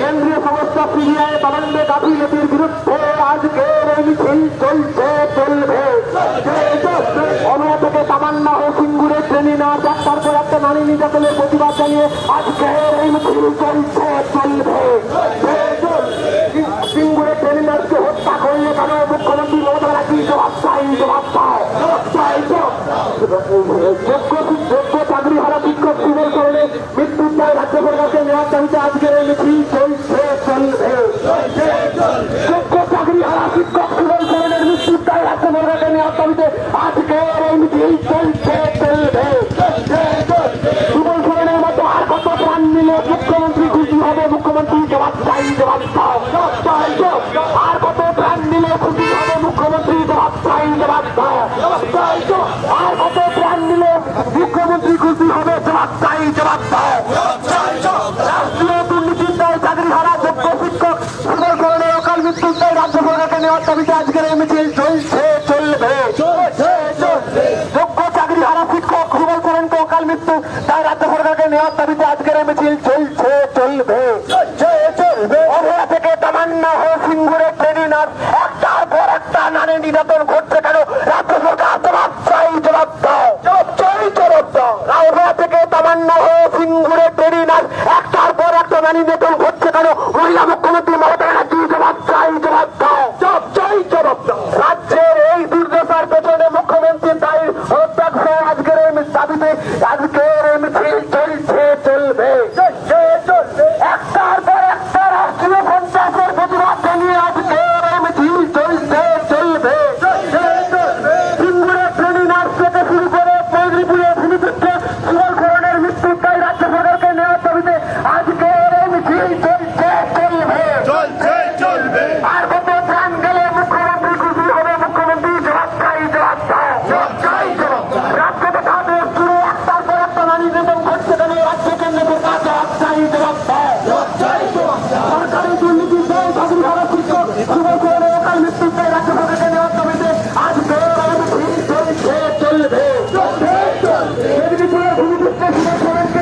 কেন্দ্রীয় সমস্যা সিরিয়ায় বাংলাদেশ গাফিলতির বিরুদ্ধে আজকের এই চলছে চলবে অমিয়া থেকে তামান্না ও সিঙ্গুরের ট্রেনে নেওয়ার ডাক্তার করে একটা নারী নির্যাতনের প্রতিবাদ জানিয়ে আজকের এই মিছিল চলছে, চলবে। সিঙ্গুরে ট্রেনে নার্সকে হত্যা করলে কেন মুখ্যমন্ত্রী মমতা ব্যানার্জি? জবাব চাই, জবাব চাও চাই যোগ্য যোগ্য চাকরি হারা শিক্ষক সুবল করলে মৃত্যুর দায় রাজ্য সরকারকে নেওয়ার দাবিতে আজকের এই মিছিল চলছে, চলবে। যোগ্য চাকরি হারা শিক্ষক সুবল করণের মৃত্যুর দায় রাজ্য সরকারকে নেওয়ার মুখ্যমন্ত্রী খুশি হবে? মুখ্যমন্ত্রী জবাব চাই, জবাব চাকরি হারা শিক্ষক সুন্দর করণের অকাল মৃত্যুর রাজ্য সরকারকে নেওয়ার দাবিতে আজকের চলছে চলবে যোগ্য চাকরি হারা শিক্ষক সুবল করণকে অকাল মৃত্যু তাই রাজ্য সরকারকে নেওয়ার দাবিতে আজকের এই মিছিল চলছে নারী নির্যাতন ঘটছে কেন রাজ্য সরকার জবাব চাই জবাব দাও। জবাব চাই জবাব দাও। থেকে তামান্না হয়ে ভূমিপুত্রে